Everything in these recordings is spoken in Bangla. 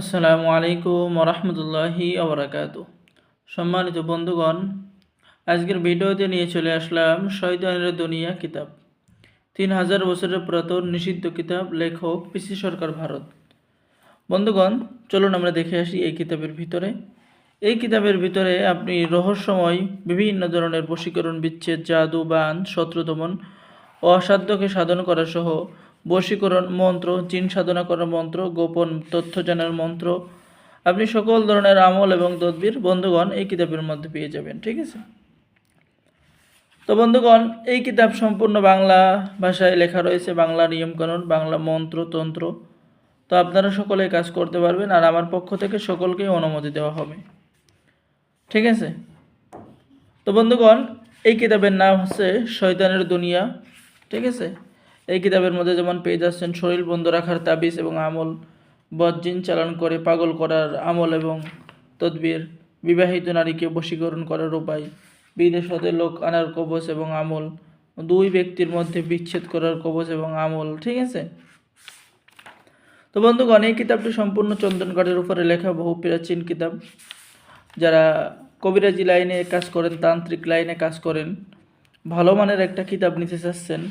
আসসালামু আলাইকুম রহমতুল্লাহি আবরাকাত সম্মানিত বন্ধুগণ, আজকের ভিডিওতে নিয়ে চলে আসলাম শয়তানের দুনিয়া কিতাব। তিন হাজার বছরের পুরাতন নিষিদ্ধ কিতাব, লেখক, পিসি সরকার ভারত। বন্ধুগণ, চলুন আমরা দেখে আসি এই কিতাবের ভিতরে। এই কিতাবের ভিতরে আপনি রহস্যময় বিভিন্ন ধরনের বশীকরণ, বিচ্ছেদ, জাদু, বান, শত্রুদমন ও অসাধ্যকে সাধন করা সহ বশীকরণ মন্ত্র, চিন সাধনা করার মন্ত্র, গোপন তথ্য জানার মন্ত্র। আপনি সকল ধরনের আমল এবং তদবির বন্ধুগণ এই কিতাবের মধ্যে পেয়ে যাবেন, ঠিক আছে? তো বন্ধুগণ, এই কিতাব সম্পূর্ণ বাংলা ভাষায় লেখা রয়েছে, বাংলা নিয়মকানুন, বাংলা মন্ত্র, তন্ত্র। তো আপনারা সকলে কাজ করতে পারবেন আর আমার পক্ষ থেকে সকলকেই অনুমতি দেওয়া হবে, ঠিক আছে? তো বন্ধুগণ, এই কিতাবের নাম হচ্ছে শয়তানের দুনিয়া, ঠিক আছে? এই কিতাবের মধ্যে যেমন পেয়ে যাচ্ছেন শরীর বন্ধ রাখার তাবিজ এবং আমল বজ্জিন চালান করে পাগল করার আমল এবং তদবির, বিবাহিত নারীকে বশীকরণ করার উপায়, বিদেশ হতে লোক আনার কবচ এবং আমল, দুই ব্যক্তির মধ্যে বিচ্ছেদ করার কবচ এবং আমল, ঠিক আছে? তো বন্ধুগণ, এই কিতাবটি সম্পূর্ণ চন্দনগড়ের উপরে লেখা বহু প্রাচীন কিতাব। যারা কবিরাজি লাইনে কাজ করেন, তান্ত্রিক লাইনে কাজ করেন, ভালো মানের একটা কিতাব নিতে চাচ্ছেন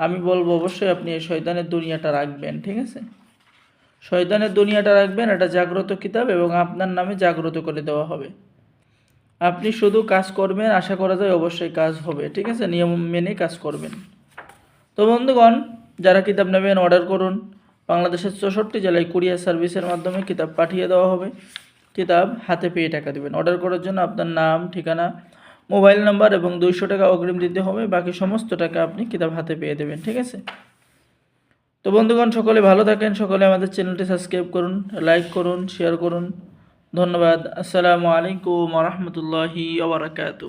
আমি বলব অবশ্যই আপনি এই শয়তানের দুনিয়াটা রাখবেন, ঠিক আছে? শয়তানের দুনিয়াটা রাখবেন, এটা জাগ্রত কিতাব এবং আপনার নামে জাগ্রত করে দেওয়া হবে। আপনি শুধু কাজ করবেন, আশা করা যায় অবশ্যই কাজ হবে, ঠিক আছে? নিয়ম মেনে কাজ করবেন। তো বন্ধুগণ, যারা কিতাব নেবেন, অর্ডার করুন। বাংলাদেশের চৌষট্টি জেলায় কুরিয়ার সার্ভিসের মাধ্যমে কিতাব পাঠিয়ে দেওয়া হবে। কিতাব হাতে পেয়ে টাকা দেবেন। অর্ডার করার জন্য আপনার নাম, ঠিকানা মোবাইল নাম্বার এবং দুইশো টাকা অগ্রিম দিতে হবে, বাকি সমস্ত টাকা আপনি কিতাব হাতে পেয়ে দেবেন, ঠিক আছে? তো বন্ধুগণ, সকলে ভালো থাকেন, সকলে আমাদের চ্যানেলটি সাবস্ক্রাইব করুন, লাইক করুন, শেয়ার করুন। ধন্যবাদ, আসসালামু আলাইকুম রহমতুল্লাহি আবরাকাতু